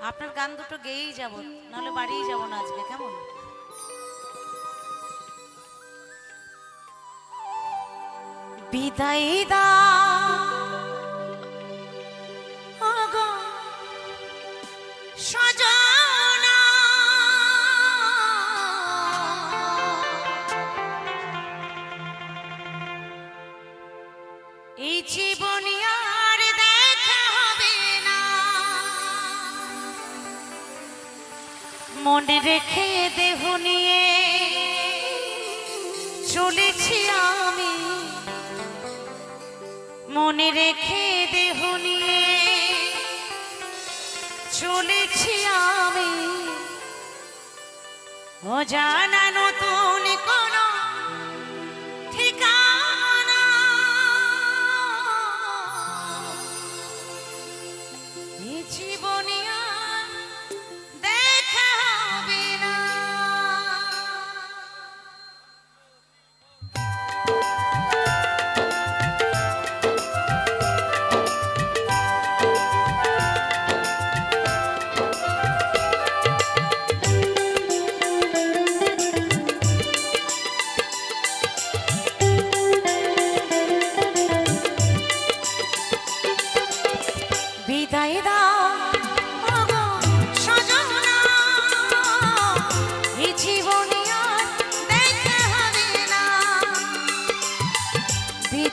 আপনার গান দুটো গেয়েই যাব নাহলে বাড়িই যাব না আজকে কেমন? বিদায় দা। ওগো মনে রেখে দেহ নিয়ে চলেছি আমি। মনে রেখে দেহ নিয়ে চলেছি আমি। অজানা নতুন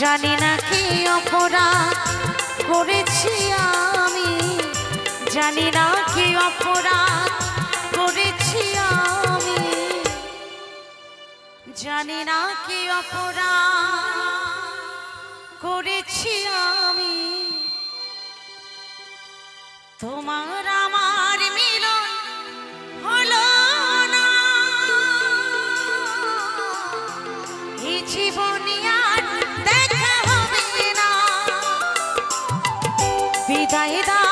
জানি না কি অপরাধ করেছি আমি। জানি না কি অপরাধ করেছি আমি। জানি না কি অপরাধ করেছি আমি। তোমার আমার বিদায় দাও।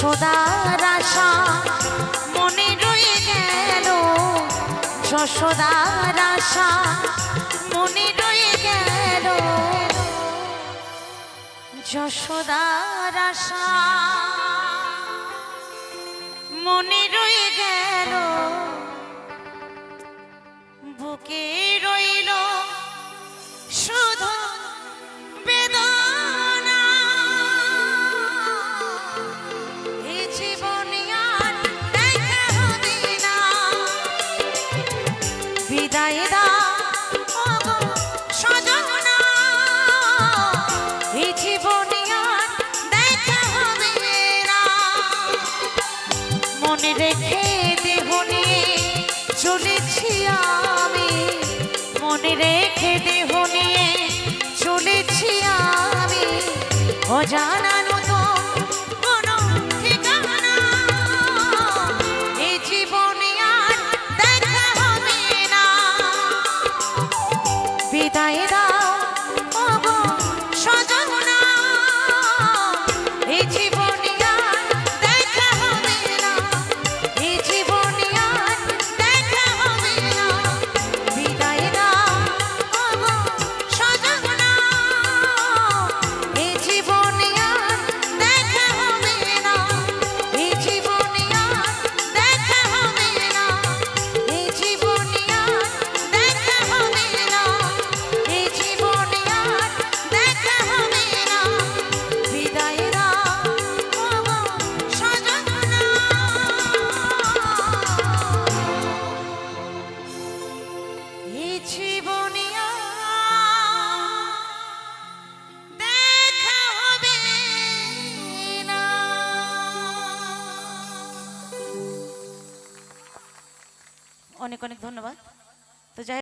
যশোদার আশা মনে রয়ে গেল। যশোদার আশা মনে রয়ে গেল। যশোদার আশা মনে রয়ে গেল। রেখে দেহ চলেছি আমি। মনে রেখে দেহ চলেছি আমি। অজানা অনেক অনেক ধন্যবাদ। তো যাই